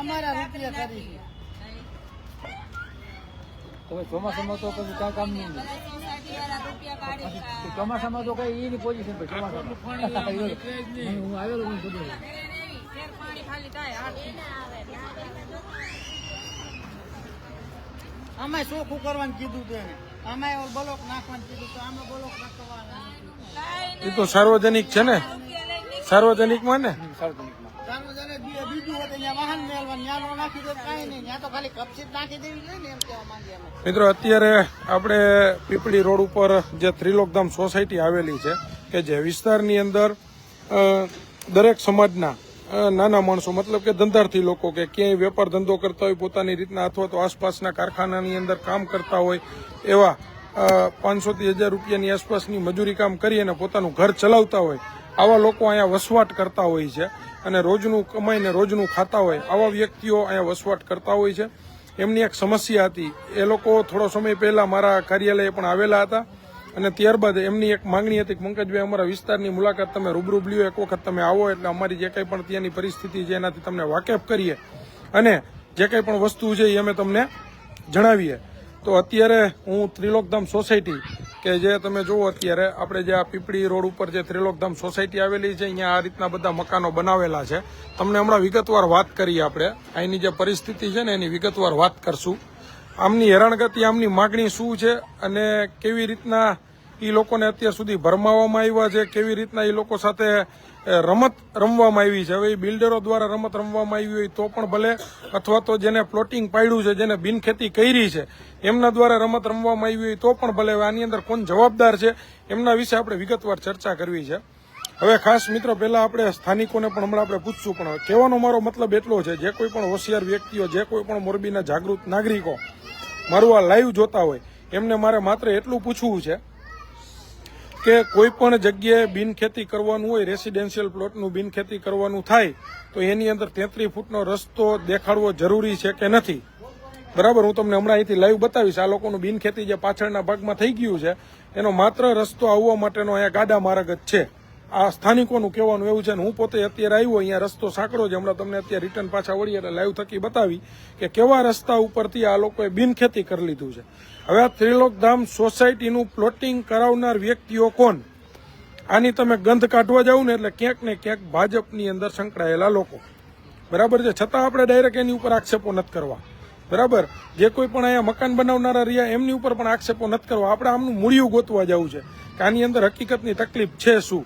અમારા રૂપિયા કરી છે હવે ચોમાસામાં તો પછી કાંઈ કામ નહીં ચોમાસામાં તો કઈ એની પોઝિશન પર ચોમાસામાં. હું આવેલો. અમે ચોખ્ખું કરવાનું કીધું તેને અમે બ્લોક નાખવાનું કીધું તો બ્લોક નાખવાનું એ તો સાર્વજનિક છે ને? સાર્વજનિકમાં ને? સાર્વજનિકમાં મિત્રો, અત્યારે આપણે પીપળી રોડ ઉપર જે ત્રિલોકધામ સોસાયટી આવેલી છે, કે જે વિસ્તારની અંદર દરેક સમાજના નાના માણસો, મતલબ કે ધંધાર્થી લોકો કે ક્યાંય વેપાર ધંધો કરતા હોય, પોતાની રીતના અથવા તો આસપાસના કારખાનાની અંદર કામ કરતા હોય, એવા પાંચસોથી હજાર રૂપિયાની આસપાસની મજૂરી કામ કરી અને પોતાનું ઘર ચલાવતા હોય આવા લોકો અહીંયા વસવાટ કરતા હોય છે અને રોજનું કમાઈને રોજનું ખાતા હોય, આવા વ્યક્તિઓ અહીંયા વસવાટ કરતા હોય છે. એમની એક સમસ્યા હતી. એ લોકો થોડો સમય પહેલા મારા કાર્યાલયે પણ આવેલા હતા અને ત્યારબાદ એમની એક માંગણી હતી કે, પંકજભાઈ, અમારા વિસ્તારની મુલાકાત તમે રૂબરૂબ લ્યો, એક વખત તમે આવો એટલે અમારી જે કંઈ પણ ત્યાંની પરિસ્થિતિ છે એનાથી તમને વાકેફ કરીએ અને જે કંઈ પણ વસ્તુ છે એ અમે તમને જણાવીએ. તો અત્યારે હું ત્રિલોકધામ સોસાયટી કે જે તમે જુઓ અત્યારે આપણે જે આ પીપળી રોડ ઉપર જે ત્રિલોકધામ સોસાયટી આવેલી છે, અહીંયા આ રીતના બધા મકાનો બનાવેલા છે. તમને હમણાં વિગતવાર વાત કરીએ આપણે. અહીંની જે પરિસ્થિતિ છે ને, એની વિગતવાર વાત કરશું. આમની હેરાનગતિ, આમની માગણી શું છે અને કેવી રીતના એ લોકોને અત્યાર સુધી ભરમાવવામાં આવ્યા છે, કેવી રીતના એ લોકો સાથે રમત રમવામાં આવી છે. હવે એ બિલ્ડરો દ્વારા રમત રમવામાં આવી હોય તો પણ ભલે, અથવા તો જેને પ્લોટિંગ પાડ્યું છે, જેને બિનખેતી કરી છે, એમના દ્વારા રમત રમવામાં આવી હોય તો પણ ભલે આની અંદર કોણ જવાબદાર છે, એમના વિશે આપણે વિગતવાર ચર્ચા કરવી છે. હવે ખાસ મિત્રો, પહેલા આપણે સ્થાનિકોને પણ હમણાં આપણે પૂછશું, પણ કહેવાનો મારો મતલબ એટલો છે, જે કોઈ પણ હોશિયાર વ્યક્તિઓ, જે કોઈ પણ મોરબીના જાગૃત નાગરિકો મારું આ લાઈવ જોતા હોય, એમને મારે માત્ર એટલું પૂછવું છે કે કોઈ પણ જગ્યાએ બિનખેતી કરવાનું હોય રેસિડેન્શિયલ પ્લોટનું બિનખેતી કરવાનું થાય, તો એની અંદર તેત્રીસ ફૂટનો રસ્તો દેખાડવો જરૂરી છે કે નથી? બરાબર? હું તમને હમણાં અહીંથી લાઈવ બતાવીશ. આ લોકોનું બિનખેતી જે પાછળના ભાગમાં થઈ ગયું છે, એનો માત્ર રસ્તો આવવા માટેનો અહીંયા ગાડા માર્ગ જ છે. આ સ્થાનિકોનું કહેવાનું એવું છે ને હું પોતે અત્યારે આવ્યો, અહીંયા રસ્તો સાંકડો છે. હમણાં તમને અત્યારે રિટર્ન પાછા વળી એટલે લાઈવ થકી બતાવી કે કેવા રસ્તા ઉપરથી આ લોકોએ બિનખેતી કરી લીધું છે. હવે આ ત્રિલોકધામ સોસાયટીનું પ્લોટિંગ કરાવનાર વ્યક્તિઓ કોણ? આની તમે ગંધ કાઢવા જાવ ને એટલે ક્યાંક ને ક્યાંક ભાજપની અંદર સંકળાયેલા લોકો. બરાબર છે? છતાં આપણે ડાયરેક્ટ એની ઉપર આક્ષેપો નથી કરવા. બરાબર? જે કોઈ પણ અહીંયા મકાન બનાવનારા રહ્યા, એમની ઉપર પણ આક્ષેપો નથી કરવા. આપણે આમનું મૂળિયું ગોતવા જવું છે કે આની અંદર હકીકતની તકલીફ છે શું?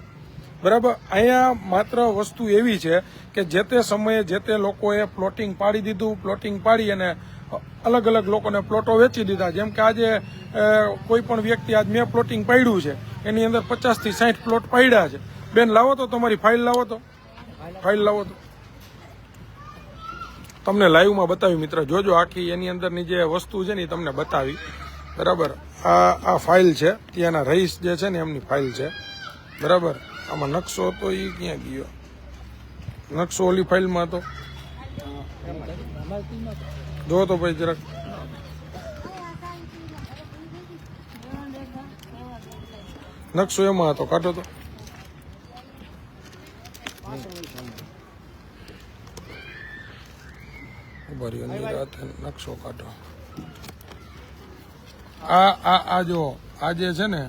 બરાબર? અહીંયા માત્ર વસ્તુ એવી છે કે જે તે સમયે જે તે લોકોએ પ્લોટિંગ પાડી દીધું પ્લોટિંગ પાડી અને અલગ અલગ લોકોને પ્લોટો વેચી દીધા. જેમ કે આજે કોઈ પણ વ્યક્તિ આજ મેં પ્લોટિંગ પાડ્યું છે, એની અંદર પચાસથી સાઠ પ્લોટ પાડ્યા છે. બેન, લાવો તો તમારી ફાઇલ લાવો તો. ફાઇલ લાવો તો. તમને લાઈવમાં બતાવી મિત્ર, જોજો આખી એની અંદરની જે વસ્તુ છે ને એ તમને બતાવી. બરાબર? આ આ ફાઇલ છે, ત્યાંના રહીશ જે છે ને એમની ફાઇલ છે. બરાબર? આમાં નકશો હતો એ ક્યાં ગયો? નકશો ઓલી ફાઇલમાં હતો. જો તો ભાઈ જરાક. નકશો એમાં હતો, કાઢો તો. નકશો કાઢો. આ આ આ જો, આ જે છે ને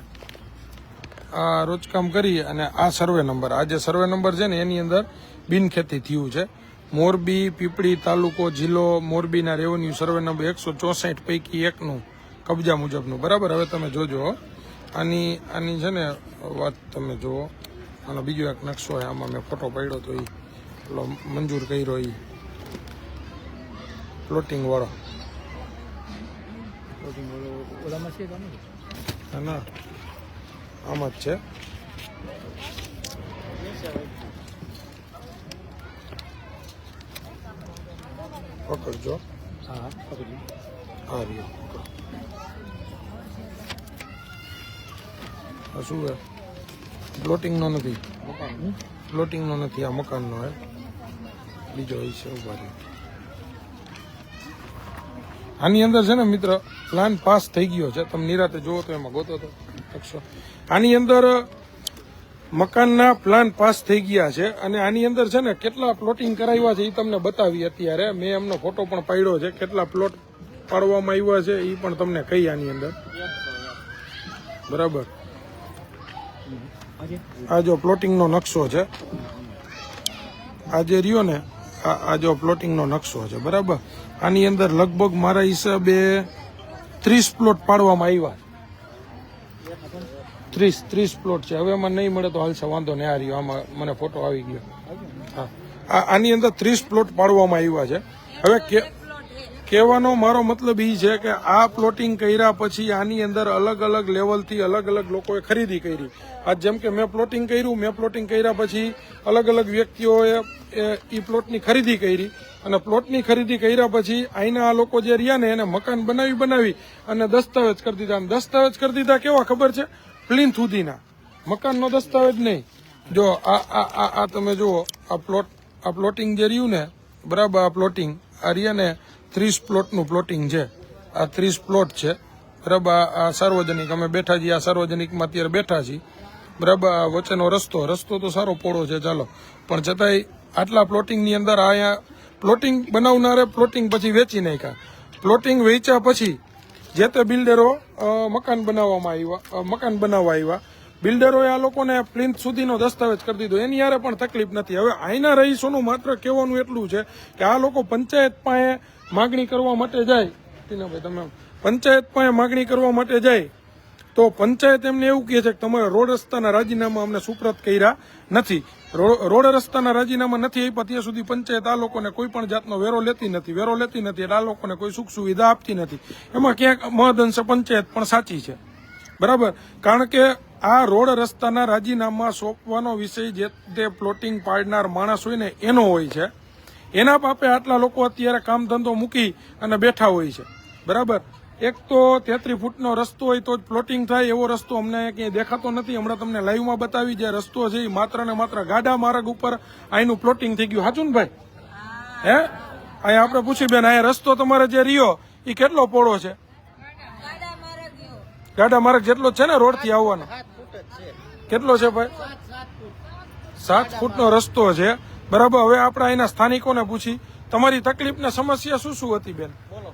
આ રોજકામ કરી અને આ સર્વે નંબર આ જે સર્વે નંબર છે ને એની અંદર બિનખેતી થયું છે. મોરબી પીપળી તાલુકો જિલ્લો મોરબીના રેવન્યુ સર્વે નંબર એકસો ચોસઠ પૈકી એકનું કબજા મુજબનું. બરાબર? હવે તમે જોજો આની આની છે ને વાત તમે જુઓ. આનો બીજો એક નકશો હોય આમાં મેં ફોટો પાડ્યો તો એ પેલો મંજૂર કર્યો એ પ્લોટિંગ વાળો. પ્લોટિંગ ઓલામાં છે કે આમાં છે? ના ના. આમાં જ છે. પકડજો. હા હા પકડી. આ રહ્યો આ શું છે? પ્લોટિંગનો નથી. મકાન પ્લોટિંગનો નથી આ મકાનનો હે બીજો એ છે ઊભા રહ્યો. આની અંદર છે ને મિત્ર પ્લાન પાસ થઈ ગયો છે. તમે નિરાતે જુઓ તો એમાં ગોતો તો. શકશો આની અંદર મકાનના પ્લાન પાસ થઈ ગયા છે અને આની અંદર છે ને કેટલા પ્લોટિંગ કરાવ્યા છે એ તમને બતાવી અત્યારે. મેં એમનો ફોટો પણ પાડ્યો છે. કેટલા પ્લોટ પાડવામાં આવ્યા છે એ પણ તમને કહી આની અંદર. બરાબર. આ જો પ્લોટિંગનો નકશો છે. આ જે રહ્યો ને, આ આ જો પ્લોટિંગનો નકશો છે. બરાબર. આની અંદર લગભગ મારા હિસાબે ત્રીસ પ્લોટ પાડવામાં આવ્યા ત્રીસ ત્રીસ પ્લોટ છે. હવે એમાં નહીં મળે તો હાલશે વાંધો નહીં, આ રહ્યો. આમાં મને ફોટો આવી ગયો. હા. આની અંદર ત્રીસ પ્લોટ પાડવામાં આવ્યા છે. હવે કહેવાનો મારો મતલબ એ છે કે આ પ્લોટિંગ કર્યા પછી આની અંદર અલગ અલગ લેવલથી અલગ અલગ લોકોએ ખરીદી કરી. આ જેમ કે મેં પ્લોટિંગ કર્યું, મેં પ્લોટિંગ કર્યા પછી અલગ અલગ વ્યક્તિઓએ, એ પ્લોટની ખરીદી કરી. અને પ્લોટની ખરીદી કર્યા પછી અહીંના આ લોકો જે રહ્યા ને એને મકાન બનાવી બનાવી અને દસ્તાવેજ કરી દીધા. દસ્તાવેજ કરી દીધા કેવા ખબર છે? પ્લિન્થ સુધીના મકાનનો દસ્તાવેજ નહીં. જો આ આ આ તમે જુઓ, આ પ્લોટ આ પ્લોટિંગ જે રહ્યું ને, બરાબર આ પ્લોટિંગ, આ રહ્યા ને ત્રીસ પ્લોટનું પ્લોટિંગ છે. આ ત્રીસ પ્લોટ છે. બરાબર આ- સાર્વજનિક, અમે બેઠા છીએ, આ સાર્વજનિકમાં અત્યારે બેઠા છીએ. બરાબર આ વચ્ચેનો રસ્તો રસ્તો તો સારો પોળો છે, ચાલો. પણ છતાંય આટલા પ્લોટિંગની અંદર અહીંયા પ્લોટિંગ બનાવનારે પ્લોટિંગ પછી વેચી નાખ્યા. પ્લોટિંગ વેચ્યા પછી જે તે બિલ્ડરો મકાન બનાવવામાં આવ્યા મકાન બનાવવા આવ્યા બિલ્ડરોએ આ લોકોને પ્લિન્થ સુધીનો દસ્તાવેજ કરી દીધો. એની યારે પણ તકલીફ નથી. હવે અહીંના રહીશોનું માત્ર કહેવાનું એટલું છે કે આ લોકો પંચાયત પાસે માગણી કરવા માટે જાય. ટીનાભાઈ, તમે પંચાયત પાસે માગણી કરવા માટે જાય. તો પંચાયત એમને એવું કહે છે કે તમારા રોડ રસ્તાના રાજીનામા અમને સુપ્રત કર્યા નથી. રોડ રસ્તાના રાજીનામા નથી આપ્યા, ત્યાં સુધી પંચાયત આ લોકોને કોઈ પણ જાતનો વેરો લેતી નથી. વેરો લેતી નથી એટલે આ લોકોને કોઈ સુખ સુવિધા આપતી નથી. એમાં ક્યાંક મહદઅંશે પંચાયત પણ સાચી છે. બરાબર? કારણ કે આ રોડ રસ્તાના રાજીનામા સોંપવાનો વિષય જે તે પ્લોટિંગ પાડનાર માણસ હોય ને, એનો હોય છે. એના પાપે આટલા લોકો અત્યારે કામ ધંધો મૂકી અને બેઠા હોય છે. બરાબર? એક તો તેત્રીસ ફૂટનો રસ્તો હોય તો જ પ્લોટિંગ થાય એવો રસ્તો અમને ક્યાંય દેખાતો નથી. હમણાં તમને લાઈવમાં બતાવી જે રસ્તો છે એ માત્ર ને માત્ર ગાડા માર્ગ ઉપર અહીંનું પ્લોટિંગ થઈ ગયું. હાચું ને ભાઈ? હે. અહીંયા આપણે પૂછી બેન અહીંયા રસ્તો તમારે જે રહ્યો એ કેટલો પોળો છે? ગાડા માર્ગ જેટલો છે ને રોડથી આવવાનો? સાત ફૂટ જ છે. કેટલો છે ભાઈ? સાત સાત ફૂટ. સાત ફૂટનો રસ્તો છે. બરાબર હવે આપણે અહીંના સ્થાનિકોને પૂછી. તમારી તકલીફ ને સમસ્યા શું શું હતી બેન? બોલો.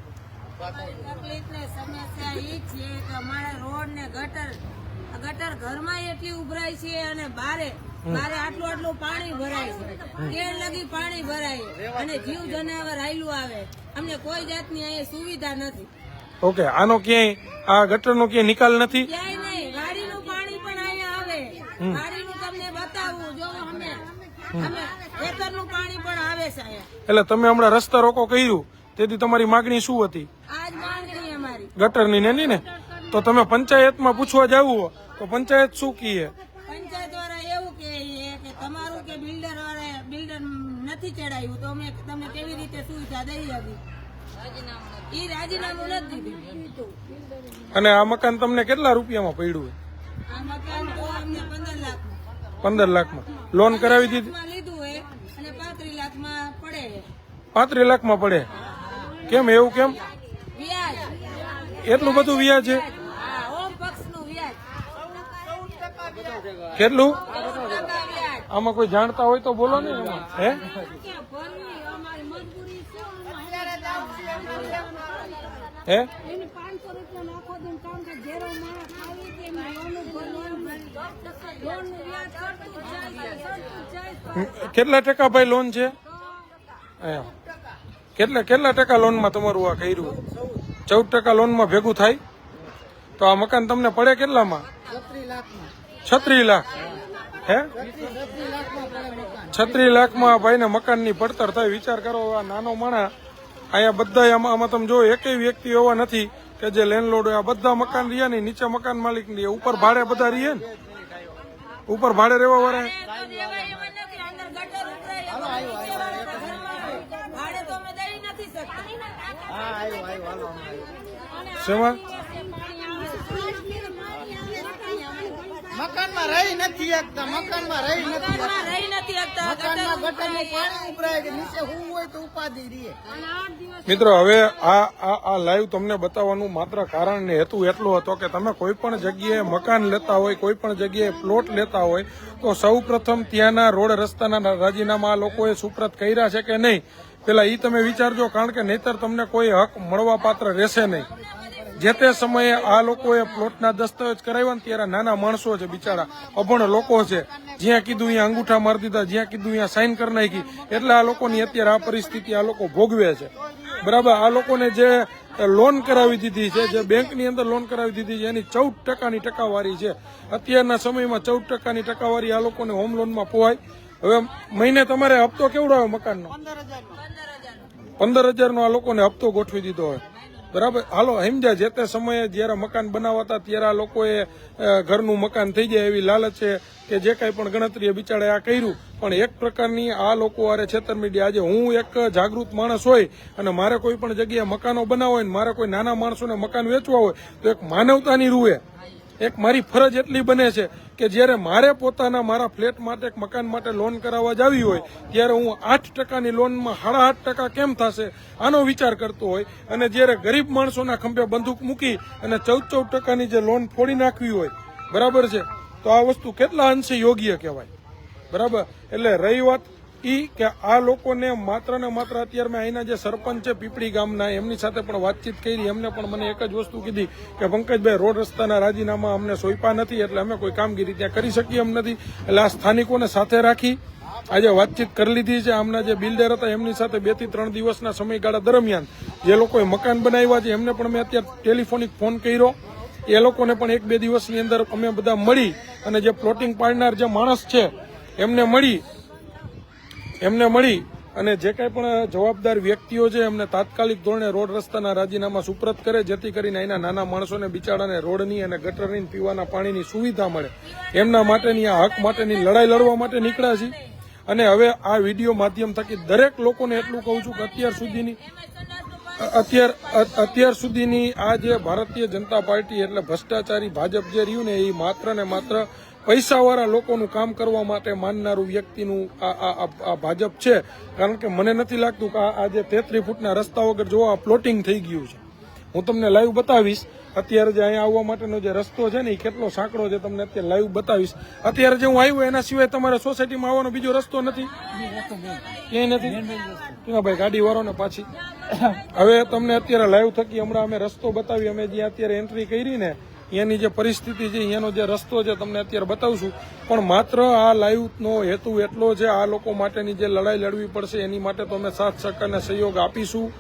ઘરમાં એટલી ઉભરાય છે અને બારે બારે આટલું આટલું પાણી ભરાય છે. કેળ લગી પાણી ભરાય. અને જીવ જનાવર આયલું આવે. અમને કોઈ જાતની અહીંયા સુવિધા નથી. ઓકે આનો ક્યાંય આ ગટરનો ક્યાંય નિકાલ નથી? ક્યાંય નહીં. પાણી પણ અહીંયા આવે. ગાડીનું તમને બતાવું જો અમે અમે ખેતરનું પાણી પણ આવે છે અહીંયા. એટલે તમે હમણાં રસ્તા રોકો કર્યું. તેથી તમારી માગણી શું હતી? આજ માંગણી અમારી. ગટરની ને ને? તો તમે પંચાયતમાં પૂછવા જાવું તો પંચાયત શું કીએ? પંચાયત વાળા એવું કહે કે તમારું કે બિલ્ડર વાળા બિલ્ડર નથી ચડાયું તો અમે તમને કેવી રીતે સુવિધા દઈ હતી એ રાજીનામું નથી દીધું. અને આ મકાન તમને કેટલા રૂપિયામાં પડ્યું આ મકાન તો અમને પંદર લાખ પંદર લાખમાં. લોન કરાવી દીધી? લીધું હોય અને પાંત્રીસ લાખમાં પડે. પાંત્રીસ લાખમાં પડે? કેમ એવું કેમ? વ્યાજ. એટલું બધું વ્યાજ છે હા ઓમ પક્ષનું વ્યાજ કેટલું? આમાં કોઈ જાણતા હોય તો બોલો ને એમાં. હે? હે. કેટલા ટકા ભાઈ લોન છે. કેટલા કેટલા ટકા લોનમાં તમારું આ કર્યું? ચૌદ ટકા લોનમાં ભેગું થાય? તો આ મકાન તમને પડે કેટલામાં? છત્રીસ લાખ. હે? છત્રીસ લાખમાં લાખમાં ભાઈને મકાનની પડતર થાય. વિચાર કરો આ નાનો માણા અહીંયા બધા આમાં આમાં તમે જો એકેય વ્યક્તિ એવા નથી કે જે લેન્ડલોડ આ બધા મકાન રહ્યા ને નીચે મકાન માલિકની ઉપર ભાડે બધા રહીએ ને. ઉપર ભાડે રહેવા વાળા. તો દેવાય એમ નથી. અંદર ગટર ઉભરાય એમાં નીચેવાળા તો ઘરમાં ભાડે તો અમે દઈ નથી શકતા હા આવ્યો આવ્યો હાલો હમણાં આવ્યો. શેમાં મકાન મકાનમાં રહી નથી શકતા મકાનમાં રહી નથી રહી નથી શકતા મકાનમાં ગટર ગટરનું પાણી ઉભરાય કે નીચે હું હોય તો ઉપાધિ રહીએ મિત્રો હવે આ આ આ લાઈવ તમને બતાવવાનું માત્ર કારણ ને હેતુ એટલો હતો કે તમે કોઈ પણ જગ્યાએ મકાન લેતા હોય કોઈ પણ જગ્યાએ પ્લોટ લેતા હોય તો સૌ પ્રથમ ત્યાંના રોડ રસ્તાના રાજીનામા આ લોકોએ સુપ્રત કર્યા છે કે નહીં? પેલા ઈ તમે વિચારજો કારણ કે નહીતર તમને કોઈ હક મળવા પાત્ર રહેશે નહીં. જે તે સમયે આ લોકોએ પ્લોટના દસ્તાવેજ કરાવ્યા ને ત્યારે નાના માણસો છે, બિચારા, અભણ લોકો છે. જ્યાં કીધું, અહીંયા અંગૂઠા મારી દીધા, જ્યાં કીધું, અહીંયા સાઈન કરી નાખી. એટલે આ લોકોની અત્યારે આ પરિસ્થિતિ આ લોકો ભોગવે છે. બરાબર, આ લોકોને જે લોન કરાવી દીધી છે, જે બેંકની અંદર લોન કરાવી દીધી છે, એની ચૌદ ટકાની ટકાવારી છે. અત્યારના સમયમાં ચૌદ ટકાની ટકાવારી આ લોકોને હોમ લોનમાં પોવાય હવે મહિને તમારે હપ્તો કેવડો આવે મકાનનો? પંદર હજારનો આ લોકોને હપ્તો ગોઠવી દીધો હોય. બરાબર? હાલો, સમજ્યા. જે તે સમયે જ્યારે મકાન બનાવતા, ત્યારે આ લોકોએ ઘરનું મકાન થઈ જાય એવી લાલચ છે કે જે કાંઈ પણ ગણતરીએ બિચારે આ કર્યું. પણ એક પ્રકારની આ લોકો આરે છેતરમીડિયા આજે હું એક જાગૃત માણસ હોય અને મારે કોઈ પણ જગ્યાએ મકાનો બનાવવા હોય ને મારે કોઈ નાના માણસોને મકાન વેચવા હોય, તો એક માનવતાની રૂએ એક મારી ફરજ એટલી બને છે કે જ્યારે મારે પોતાના મારા ફ્લેટ માટે એક મકાન માટે લોન કરાવવા જાવી હોય, ત્યારે હું આઠ ટકાની લોનમાં સાડા આઠ ટકા કેમ થશે આનો વિચાર કરતો હોય અને જ્યારે ગરીબ માણસોના ખંભે બંદૂક મૂકી અને ચૌદ ચૌદ ટકાની જે લોન ફોડી નાખવી હોય, બરાબર છે? તો આ વસ્તુ કેટલા અંશે યોગ્ય કહેવાય? બરાબર? એટલે રહી વાત ઈ કે આ લોકોને માત્ર ને માત્ર અત્યારે મેં અહીંના જે સરપંચ છે પીપળી ગામના, એમની સાથે પણ વાતચીત કરી, એમને પણ મને એક જ વસ્તુ કીધી કે, પંકજભાઈ, રોડ રસ્તાના રાજીનામા અમને સોંપ્યા નથી, એટલે અમે કોઈ કામગીરી ત્યાં કરી શકીએ એમ નથી. એટલે આ સ્થાનિકોને સાથે રાખી આજે વાતચીત કરી લીધી છે. આમના જે બિલ્ડર હતા, એમની સાથે બેથી ત્રણ દિવસના સમયગાળા દરમિયાન જે લોકોએ મકાન બનાવ્યા છે, એમને પણ મેં અત્યારે ટેલિફોનિક ફોન કર્યો. એ લોકોને પણ એક બે દિવસની અંદર અમે બધા મળી અને જે પ્લોટિંગ પાડનાર જે માણસ છે, એમને મળી એમને મળી અને જે કાંઈ પણ જવાબદાર વ્યક્તિઓ છે, એમને તાત્કાલિક ધોરણે રોડ રસ્તાના રાજીનામા સુપ્રત કરે, જેથી કરીને અહીંના નાના માણસોને બિચારાને રોડની અને ગટરની પીવાના પાણીની સુવિધા મળે. એમના માટેની, આ હક માટેની લડાઈ લડવા માટે નીકળ્યા છીએ. અને હવે આ વીડિયો માધ્યમ થકી દરેક લોકોને એટલું કહું છું કે અત્યાર સુધીની, અત્યાર અત્યાર સુધીની આ જે ભારતીય જનતા પાર્ટી એટલે ભ્રષ્ટાચારી ભાજપ જે રહ્યું ને, એ માત્ર ને માત્ર પૈસાવાળા લોકોનું કામ કરવા માટે માનનારું વ્યક્તિનું આ આ- ભાજપ છે. કારણ કે મને નથી લાગતું કે આ જે તેત્રીસ ફૂટના રસ્તા વગર જોવા પ્લોટિંગ થઈ ગયું છે. હું તમને લાઈવ બતાવીશ. અત્યારે જે અહીંયા આવવા માટેનો જે રસ્તો છે ને, એ કેટલો સાંકડો છે તમને અત્યારે લાઈવ બતાવીશ. અત્યારે જે હું આવ્યો એના સિવાય તમારે સોસાયટીમાં આવવાનો બીજો રસ્તો નથી? ક્યાંય ભાઈ ગાડી વાળો ને પાછી. હવે તમને અત્યારે લાઈવ થકી હમણાં અમે રસ્તો બતાવી, અમે જ્યાં અત્યારે એન્ટ્રી કરી ને એની જે પરિસ્થિતિ છે અહીંયાનો જે રસ્તો છે, તમને અત્યારે બતાવશું. પણ માત્ર આ લાઈવનો હેતુ એટલો છે, આ લોકો માટેની જે લડાઈ લડવી પડશે, એની માટે તો અમે સાથ, સહકારને સહયોગ આપીશું.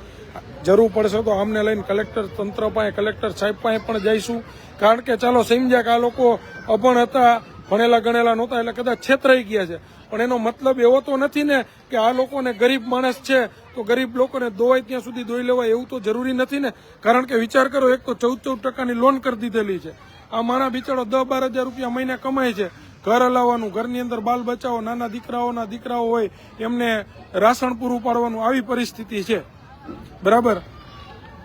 જરૂર પડશે તો આમને લઈને કલેક્ટર તંત્ર પાસે, કલેક્ટર સાહેબ પાસે પણ જઈશું. કારણ કે ચાલો, સમજ્યા કે આ લોકો અભણ હતા, ભણેલા ગણેલા નહોતા, એટલે કદાચ છેતરાઈ ગયા છે. પણ એનો મતલબ એવો તો નથી ને કે આ લોકોને ગરીબ માણસ છે તો ગરીબ લોકોને દોવાય ત્યાં સુધી દોઈ લેવાય એવું તો જરૂરી નથી ને. કારણ કે વિચાર કરો, એક તો ચૌદ ચૌદ ટકાની લોન કરી દીધેલી છે. આ માણા બિચારો દસ બાર હજાર રૂપિયા મહિને કમાય છે. ઘર હલાવવાનું, ઘરની અંદર બાલ બચાવો, નાના દીકરાઓના દીકરાઓ હોય, એમને રાશન પૂરું પાડવાનું આવી પરિસ્થિતિ છે. બરાબર?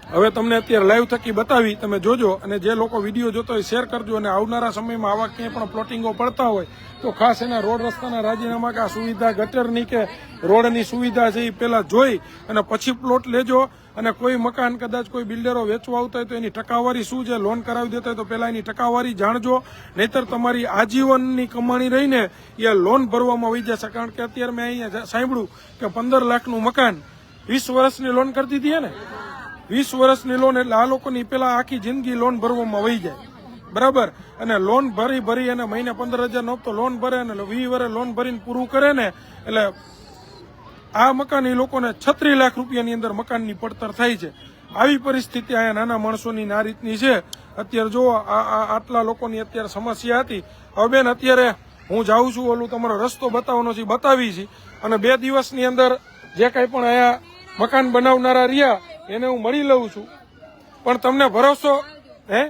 હવે તમને અત્યારે લાઈવ થકી બતાવી, તમે જોજો અને જે લોકો વીડિયો જોતો હોય શેર કરજો અને આવનારા સમયમાં આવા ક્યાંય પણ પ્લોટિંગો પડતા હોય, તો ખાસ એના રોડ રસ્તાના રાજીનામા કે આ સુવિધા ગટરની કે રોડની સુવિધા છે એ પહેલા જોઈ અને પછી પ્લોટ લેજો અને કોઈ મકાન કદાચ કોઈ બિલ્ડરો વેચવા આવતા હોય તો એની ટકાવારી શું છે લોન કરાવી દેતા હોય તો પહેલા એની ટકાવારી જાણજો, નહીતર તમારી આજીવનની કમાણી રહીને એ લોન ભરવામાં આવી જશે. કારણ કે અત્યારે મેં અહીંયા સાંભળ્યું કે પંદર લાખનું મકાન વીસ વર્ષની લોન કરી દીધી હે ને? વીસ વર્ષની લોન એટલે આ લોકોની પેલા આખી જિંદગી લોન ભરવામાં વહી જાય. બરાબર? અને લોન ભરી ભરી અને મહિને પંદર હજાર નો લોન ભરે અને વીસ વર્ષ લોન ભરીને પૂરું કરે ને, એટલે આ મકાન એ લોકોને છત્રીસ લાખ રૂપિયાની અંદર મકાનની પડતર થાય છે. આવી પરિસ્થિતિ અહીંયા નાના માણસોની આ રીતની છે. અત્યારે જો આટલા લોકોની અત્યારે સમસ્યા હતી. હવે બેન, અત્યારે હું જાઉં છું, ઓલું તમારો રસ્તો બતાવવાનો છે બતાવી છે અને બે દિવસની અંદર જે કાંઈ પણ અહીંયા મકાન બનાવનારા રહ્યા એને હું મળી લઉં છું. પણ તમને ભરોસો, હે?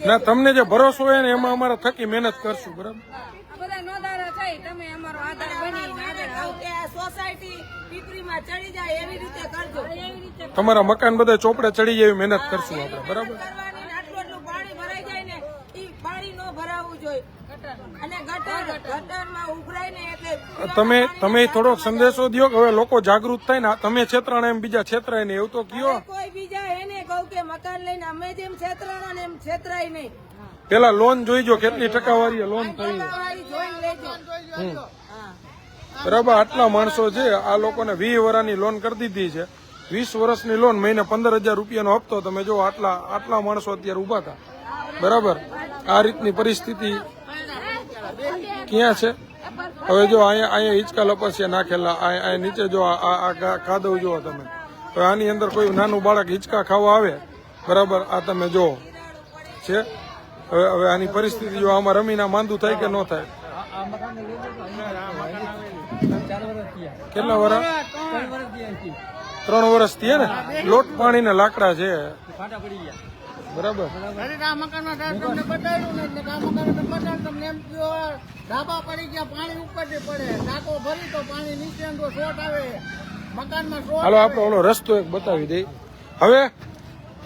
ને, તમને જે ભરોસો હોય ને, એમાં અમારે થકી મહેનત કરશું, બરાબર? તમારા મકાન બધા ચોપડે ચડી જાય મહેનત કરશું આપણે, બરાબર કરવાની ને આટલું આટલું પાણી ભરાઈ જાય ને ઈ પાણી ન ભરાવવું જોઈએ અને ગટર ગટરમાં ઉભરાય ને એટલે તમે તમે થોડોક સંદેશો દો કે હવે લોકો જાગૃત થાય ને તમે છેતરાણા એમ બીજા છેતરાય ને એવું તો કયો? કોઈ બીજા એને કહું કે મકાન લઈને અમે જેમ છેતરાણા ને એમ છેતરાય નહીં. પેલા લોન જોઈજો કેટલી ટકાવારી લોન થઈ. બરાબર આટલા માણસો છે આ લોકોને વીસ વર્ષની લોન કરી દીધી છે. વીસ વર્ષની લોન મહિને પંદર હજાર રૂપિયાનો હપ્તો તમે જો આટલા આટલા માણસો અત્યારે ઊભા હતા બરાબર આ રીતની પરિસ્થિતિ ક્યાં છે? હવે જો અહીંયા અહીંયા હિંચકા લપસ્યા નાખેલા અહીંયા નીચે જો આ- કાદવ જુઓ તમે. હવે આની અંદર કોઈ નાનું બાળક હિંચકા ખાવા આવે? બરાબર, આ તમે જો છે? હવે હવે આની પરિસ્થિતિ જો આમાં રમીના માંદું થાય કે ન થાય? કેટલા વર્ષ ત્રણ વર્ષ થયા ને લોટ પાણી ને લાકડા છે. બરાબર. અરે આ મકાનમાં સાહેબ તમને બતાવ્યું ને એટલે આ મકાન બતાવ્યું તમને એમ કયો ધાબા પડી ગયા પાણી ઉપરથી પડે. ટાંકો ભરી તો પાણી નીચે તો શોટ આવે મકાનમાં શોટ હાલો આપણે ઓલો રસ્તો એક બતાવી દઈ હવે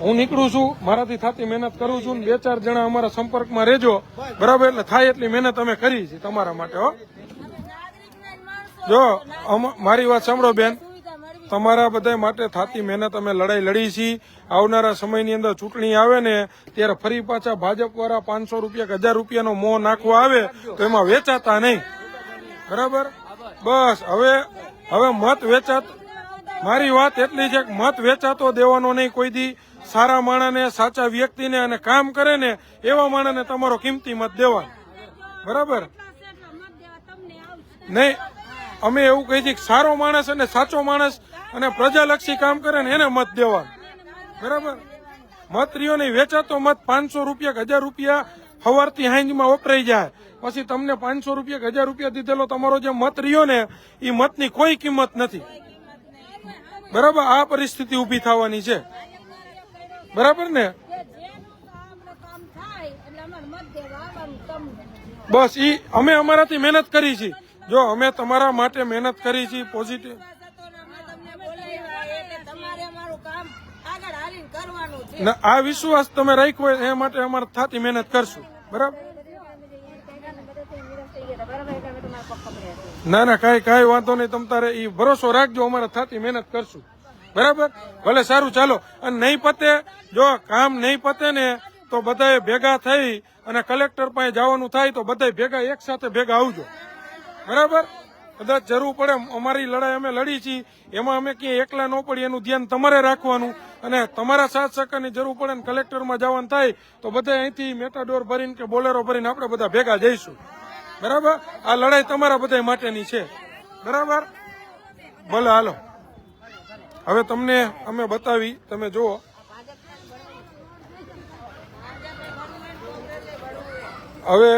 હું નીકળું છું મારાથી થતી મહેનત કરું છું ને બે ચાર જણા અમારા સંપર્કમાં રહેજો. બરાબર? એટલે થાય એટલી મહેનત અમે કરી છે તમારા માટે હો. જો મારી વાત સાંભળો બેન. તમારા બધા માટે થાતી મહેનત અમે લડાઈ લડી છીએ આવનારા સમયની અંદર ચૂંટણી આવે ને ત્યારે ફરી પાછા ભાજપ વાળા પાંચસો રૂપિયા કે હજાર રૂપિયાનો મોહ નાખવા આવે તો એમાં વેચાતા નહીં. બરાબર? બસ હવે હવે મત વેચાત. મારી વાત એટલી છે કે મત વેચાતો દેવાનો નહીં કોઈ દી. સારા માણસને સાચા વ્યક્તિને અને કામ કરે ને એવા માણસને તમારો કિંમતી મત દેવાનો. બરાબર? નહીં અમે એવું કહી છીએ કે સારો માણસ અને સાચો માણસ અને પ્રજાલક્ષી કામ કરે ને એને મત દેવાનું. બરાબર? મત રહ્યો નહીં, વેચાતો મત પાંચસો રૂપિયા કે હજાર રૂપિયા હવારથી હાંજમાં વપરાઈ જાય. પછી તમને પાંચસો રૂપિયા હજાર રૂપિયા દીધેલો તમારો જે મત રહ્યો ને એ મતની કોઈ કિંમત નથી. બરાબર? આ પરિસ્થિતિ ઊભી થવાની છે. બરાબર ને? બસ ઈ, અમે અમારાથી મહેનત કરી છે જો અમે તમારા માટે મહેનત કરી છે પોઝિટિવ સતોનામાં તમને બોલાવ્યા એટલે તમારે અમારું કામ આગળ હાલીને કરવાનું છે ના, આ વિશ્વાસ તમે રાખ્યો એ માટે અમારે થતી મહેનત કરશું. બરાબર? ના ના કાંઈ કાંઈ વાંધો નહીં. તમ તારે એ ભરોસો રાખજો અમારે થતી મહેનત કરશું. બરાબર? ભલે સારું ચાલો. અને નહીં પતે જો કામ નહીં પતે ને તો બધાએ ભેગા થઈ અને કલેક્ટર પાસે જવાનું થાય તો બધાય ભેગા એક સાથે ભેગા આવજો. બરાબર? કદાચ જરૂર પડે અમારી લડાઈ અમે લડી છીએ. એમાં અમે ક્યાંય એકલા ન પડી એનું ધ્યાન તમારે રાખવાનું. અને તમારા સાથ સહકારની જરૂર પડે ને કલેક્ટરમાં જવાનું થાય, તો બધા અહીંથી મેટાડોર ભરીને કે બોલેરો ભરીને આપણે બધા ભેગા જઈશું. બરાબર? આ લડાઈ તમારા બધા માટેની છે. બરાબર? ભલે, હાલો. હવે તમને અમે બતાવી, તમે જુઓ. હવે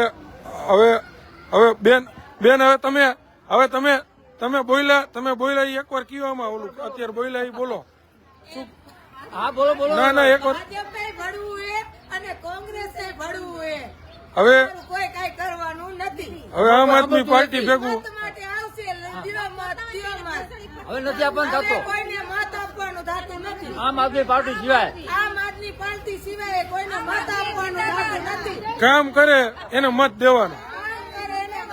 હવે હવે બેન બેન, હવે તમે હવે તમે તમે બોલ્યા તમે બોલ્યા ઈ એકવાર કયો ઓલું અત્યારે બોલ્યા એ બોલો. હા બોલો બોલો. ના ના એકવાર. અને કોંગ્રેસે હવે કોઈ કાંઈ કરવાનું નથી. હવે આમ આદમી પાર્ટી ભેગું હવે નથી આપવાનું થતો. કોઈને મત આપવાનું થતું નથી. આમ આદમી પાર્ટી સિવાય. આમ આદમી પાર્ટી સિવાય કોઈને મત આપવાનું થતું નથી. કામ કરે એને મત દેવાનો.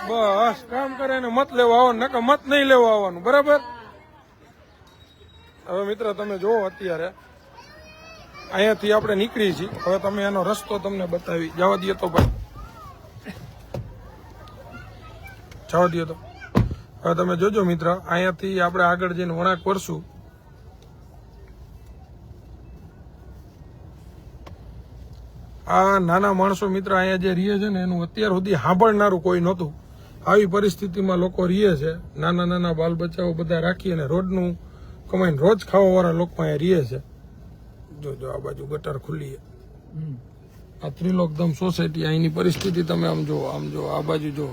બસ, કામ કરે એને મત લેવા આવવાનું નકર મત નહીં લેવા આવવાનું, બરાબર? હવે મિત્ર, તમે જુઓ અત્યારે, અહીંયાથી આપણે નીકળી છીએ. હવે તમે એનો રસ્તો તમને બતાવી. જવા દઈએ તો ભાઈ. જવા દઈએ તો. હવે તમે જોજો મિત્ર, અહીંયાથી આપણે આગળ જઈને વણાક કરશું આ નાના માણસો મિત્ર અહીંયા જે રહીએ છે ને, એનું અત્યાર સુધી સાંભળનારું કોઈ નહોતું. આવી પરિસ્થિતિમાં લોકો રહીએ છે. નાના નાના બાલ બચ્ચાઓ બધા રાખી અને રોજનું કમાઈને રોજ ખાવાવાળા લોકો અહીંયા રહીએ છે. જો જો આ બાજુ ગટર ખુલ્લી આ ત્રિલોકધમ સોસાયટી અહીંની પરિસ્થિતિ તમે આમ જો આમ જો આ બાજુ જો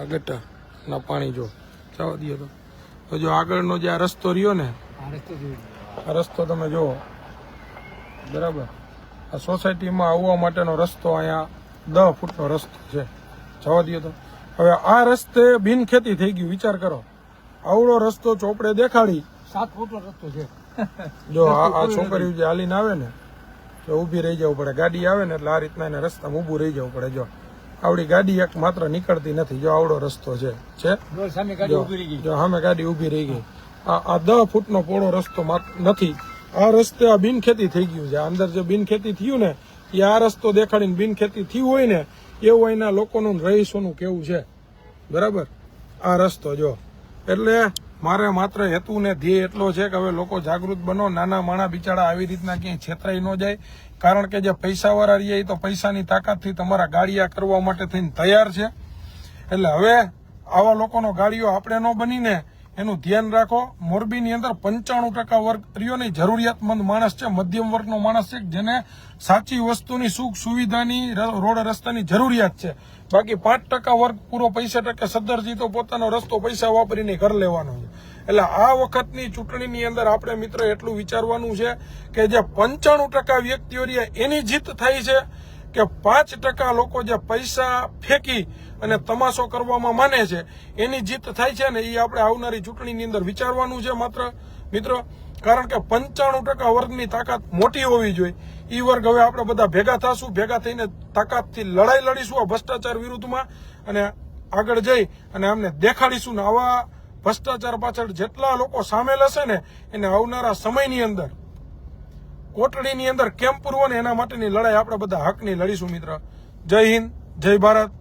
આ ગટર ના પાણી જો જવા દઈએ તો. તો જો આગળનો જે આ રસ્તો રહ્યો ને. આ રસ્તો તમે જુઓ. બરાબર? આ સોસાયટીમાં આવવા માટેનો રસ્તો અહીંયા દસ ફૂટનો રસ્તો છે. જવા દઈએ તો. હવે આ રસ્તે બિનખેતી થઈ ગયું વિચાર કરો. આવડો રસ્તો ચોપડે દેખાડી સાત ફૂટનો રસ્તો છે. જો આ છોકરીઓ જે હાલીને આવે ને તો ઊભી રહી જવું પડે. ગાડી આવે ને એટલે આ રીતના એને રસ્તામાં ઊભું રહી જવું પડે. જો આવડી ગાડી એક માત્ર નીકળતી નથી. જો આવડો રસ્તો છે છે? જો સામે ગાડી ઊભી રહી ગઈ. આ દસ ફૂટનો પોળો રસ્તો નથી. આ રસ્તે આ બિનખેતી થઈ ગયું છે. અંદર જે બિનખેતી થયું ને એ આ રસ્તો દેખાડીને બિનખેતી થયું હોય ને એવું અહીંના લોકોનું રહીશોનું કેવું છે? બરાબર? આ રસ્તો જો. એટલે મારે માત્ર હેતુ ને ધ્યેય એટલો છે કે હવે લોકો જાગૃત બનો, નાના માણા બિચારા આવી રીતના ક્યાંય છેતરાઈ ન જાય. કારણ કે જે પૈસાવાળા રહીએ એ તો પૈસાની તાકાતથી તમારા ગાડિયા કરવા માટે થઈને તૈયાર છે. એટલે હવે આવા લોકોનો ગાડીઓ આપણે ન બનીને એનું ધ્યાન રાખો. મોરબીની અંદર પંચાણું ટકા વર્ગ રહ્યોની જરૂરિયાતમંદ માણસ છે. મધ્યમ વર્ગનો માણસ છે જેને સાચી વસ્તુની સુખ સુવિધાની રોડ રસ્તાની જરૂરિયાત છે. બાકી પાંચ ટકા વર્ગ પૂરો પૈસા ટકા સદર તો પોતાનો રસ્તો પૈસા વાપરીને ઘર લેવાનો છે. એટલે આ વખતની ચૂંટણીની અંદર આપણે મિત્ર એટલું વિચારવાનું છે કે જે પંચાણું ટકા વ્યક્તિઓ એની જીત થાય છે કે પાંચ ટકા લોકો જે પૈસા ફેંકી અને તમાશો કરવામાં માને છે, એની જીત થાય છે ને એ આપણે આવનારી ચૂંટણીની અંદર વિચારવાનું છે માત્ર. મિત્રો, કારણ કે પંચાણું ટકા વર્ગની તાકાત મોટી હોવી જોઈએ. એ વર્ગ હવે આપણે બધા ભેગા થશું, ભેગા થઈને તાકાતથી લડાઈ લડીશું આ ભ્રષ્ટાચાર વિરુદ્ધમાં અને આગળ જઈ અને અમને દેખાડીશું ને આવા ભ્રષ્ટાચાર પાછળ જેટલા લોકો સામેલ હશે ને, એને આવનારા સમયની અંદર, કોટડીની અંદર કેમ પૂરવો ને એના માટેની લડાઈ આપણે બધા હકની લડીશું મિત્ર. જય હિન્દ, જય ભારત.